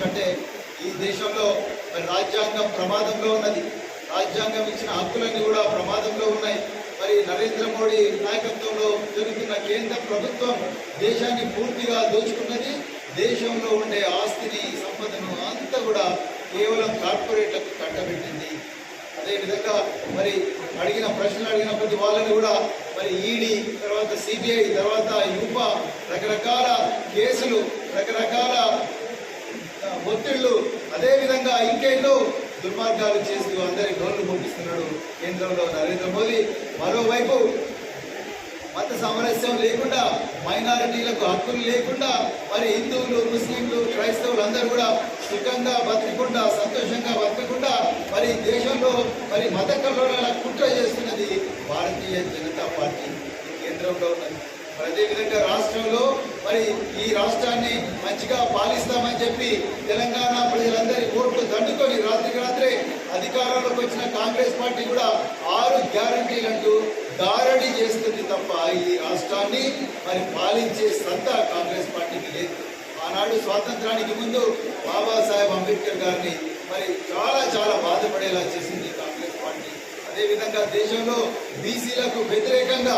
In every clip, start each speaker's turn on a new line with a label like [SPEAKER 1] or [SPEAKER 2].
[SPEAKER 1] ఎందుకంటే ఈ దేశంలో మరి రాజ్యాంగం ప్రమాదంలో ఉన్నది. రాజ్యాంగం ఇచ్చిన హక్కులన్నీ కూడా ప్రమాదంలో ఉన్నాయి. మరి నరేంద్ర మోడీ నాయకత్వంలో జరుగుతున్న కేంద్ర ప్రభుత్వం దేశాన్ని పూర్తిగా దోచుకున్నది. దేశంలో ఉండే ఆస్తిని సంపదను అంతా కూడా కేవలం కార్పొరేట్లకు కట్టబెట్టింది. అదేవిధంగా మరి అడిగిన ప్రశ్నలు అడిగిన ప్రతి వాళ్ళని కూడా మరి ఈడీ తర్వాత సిబిఐ తర్వాత యూపా రకరకాల కేసులు రకరకాల ఒత్తిళ్ళు అదేవిధంగా ఇంకెన్నో దుర్మార్గాలు చేస్తూ అందరి నోళ్ళు పంపిస్తున్నాడు కేంద్రంలో నరేంద్ర మోదీ. మరోవైపు మత సామరస్యం లేకుండా మైనారిటీలకు హక్కులు లేకుండా మరి హిందువులు ముస్లింలు క్రైస్తవులు అందరూ కూడా సుఖంగా బతకకుండా సంతోషంగా బతకకుండా మరి దేశంలో మరి మత కల్లోల కుట్ర చేస్తున్నది భారతీయ జనతా పార్టీ కేంద్రంలో. అదేవిధంగా రాష్ట్రంలో మరి ఈ రాష్ట్రాన్ని మంచిగా పాలిస్తామని చెప్పి తెలంగాణ ప్రజలందరి ఓట్లు దండుకొని రాత్రికి రాత్రే అధికారంలోకి వచ్చిన కాంగ్రెస్ పార్టీ కూడా ఆరు గ్యారంటీలంటూ దారడి చేస్తుంది తప్ప ఈ రాష్ట్రాన్ని మరి పాలించే సత్తా కాంగ్రెస్ పార్టీకి లేదు. ఆనాడు స్వాతంత్రానికి ముందు బాబాసాహెబ్ అంబేద్కర్ గారిని మరి చాలా చాలా బాధపడేలా చేసింది కాంగ్రెస్ పార్టీ. అదేవిధంగా దేశంలో బీసీలకు వ్యతిరేకంగా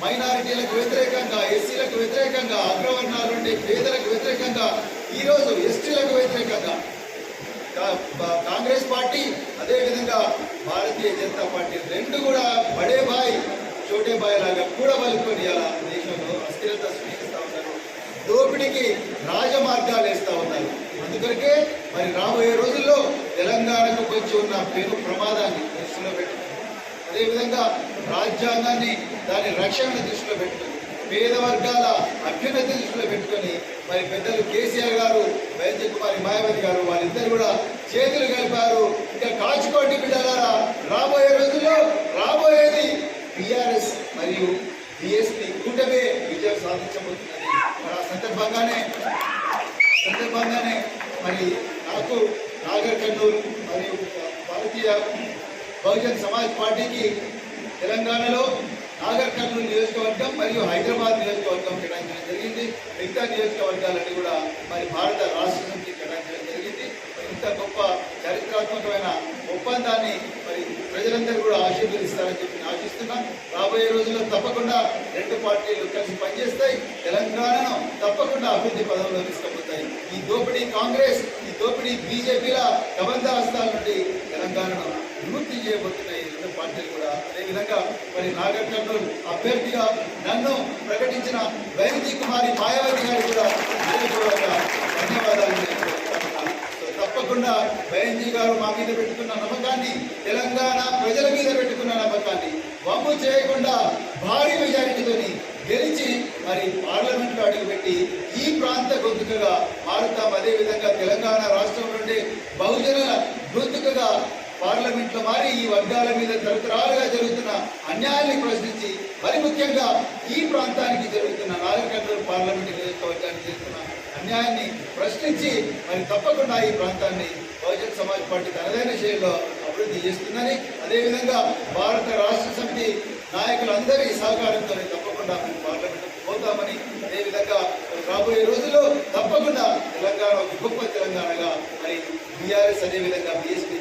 [SPEAKER 1] మైనారిటీలకు వ్యతిరేకంగా ఎస్సీలకు వ్యతిరేకంగా అగ్రవర్ణాలు ఉండే పేదలకు వ్యతిరేకంగా ఈరోజు ఎస్టీలకు వ్యతిరేకంగా. కాంగ్రెస్ పార్టీ అదేవిధంగా భారతీయ జనతా పార్టీ రెండు కూడా బడే బాయ్ చోటే బాయ్ లాగా కూడా వలుకొని అలా దేశంలో అస్థిరత సృష్టిస్తూ ఉన్నారు. దోపిడీకి రాజమార్గాలు వేస్తూ ఉన్నారు. అందుకొరకే మరి రాబోయే రోజుల్లో తెలంగాణకు వచ్చి ఉన్న పేరు ప్రమాదాన్ని దృష్టిలో పెట్టుకుంటారు అదేవిధంగా రాజ్యాంగాన్ని దాని రక్షణ దృష్టిలో పెట్టుకుని పేద వర్గాల అభ్యున్నతి దృష్టిలో పెట్టుకొని మరి పెద్దలు కేసీఆర్ గారు వైద్య కుమారి మాయావతి గారు వాళ్ళిద్దరు కూడా చేతులు కలిపారు. ఇంకా కాచుకోండి బిడ్డలారా రాబోయే రోజుల్లో రాబోయేది బీఆర్ఎస్ మరియు బిఎస్పి కూటమే విజయం సాధించబోతున్నది. మరి ఆ సందర్భంగానే సందర్భంగానే మరి నాకు నాగర్ కర్నూలు మరియు భారతీయ బహుజన్ సమాజ్ పార్టీకి తెలంగాణలో నాగర్ కర్నూలు నియోజకవర్గం మరియు హైదరాబాద్ నియోజకవర్గం కేటాయించడం జరిగింది. మిగతా నియోజకవర్గాలన్నీ కూడా మరి భారత రాష్ట్ర సమితి కేటాయించడం జరిగింది. ఇంత గొప్ప చారిత్రాత్మకమైన ఒప్పందాన్ని మరి ప్రజలందరూ కూడా ఆశీర్వదిస్తారని చెప్పి ఆశిస్తున్నాం. రాబోయే రోజుల్లో తప్పకుండా రెండు పార్టీలు కలిసి పనిచేస్తాయి. తెలంగాణను తప్పకుండా అభివృద్ధి పదంలో తీసుకుపోతాయి. ఈ దోపిడీ కాంగ్రెస్ ఈ దోపిడీ బీజేపీల కబంధ హస్తాల నుండి తెలంగాణను విముక్తి చేయబోతున్నాయి రెండు పార్టీలు కూడా. అదేవిధంగా మరి నాగర్ అభ్యర్థిగా నన్ను ప్రకటించిన వైద్య కుమారి మాయావతి గారు కూడా ధన్యవాదాలు తప్పకుండా బైఎన్జీ గారు మా మీద పెట్టుకున్న నమ్మకాన్ని తెలంగాణ ప్రజల మీద పెట్టుకున్న నమ్మకాన్ని వమ్ము చేయకుండా భారీ మెజారిటీతోని గెలిచి మరి పార్లమెంట్లో అడుగుపెట్టి ఈ ప్రాంత గొంతుకగా మారుతాం. అదేవిధంగా తెలంగాణ రాష్ట్రం నుండి బహుజనుల గొంతుకగా పార్లమెంట్లో మారి ఈ వర్గాల మీద తరతరాలుగా జరుగుతున్న అన్యాయాన్ని ప్రశ్నించి మరి ముఖ్యంగా ఈ ప్రాంతానికి జరుగుతున్న నాగరికర్నూలు పార్లమెంట్ నియోజకవర్గానికి జరుగుతున్న అన్యాయాన్ని ప్రశ్నించి మరి తప్పకుండా ఈ ప్రాంతాన్ని బహుజన్ సమాజ్ పార్టీ తనదైన శైలిలో అభివృద్ధి చేస్తుందని అదేవిధంగా భారత రాష్ట్ర సమితి నాయకులందరి సహకారంతో తప్పకుండా మేము పార్లమెంట్ పోతామని అదేవిధంగా రాబోయే రోజుల్లో తప్పకుండా తెలంగాణ ఒక గొప్ప తెలంగాణగా మరి బీఆర్ఎస్ అదేవిధంగా బీఎస్పీ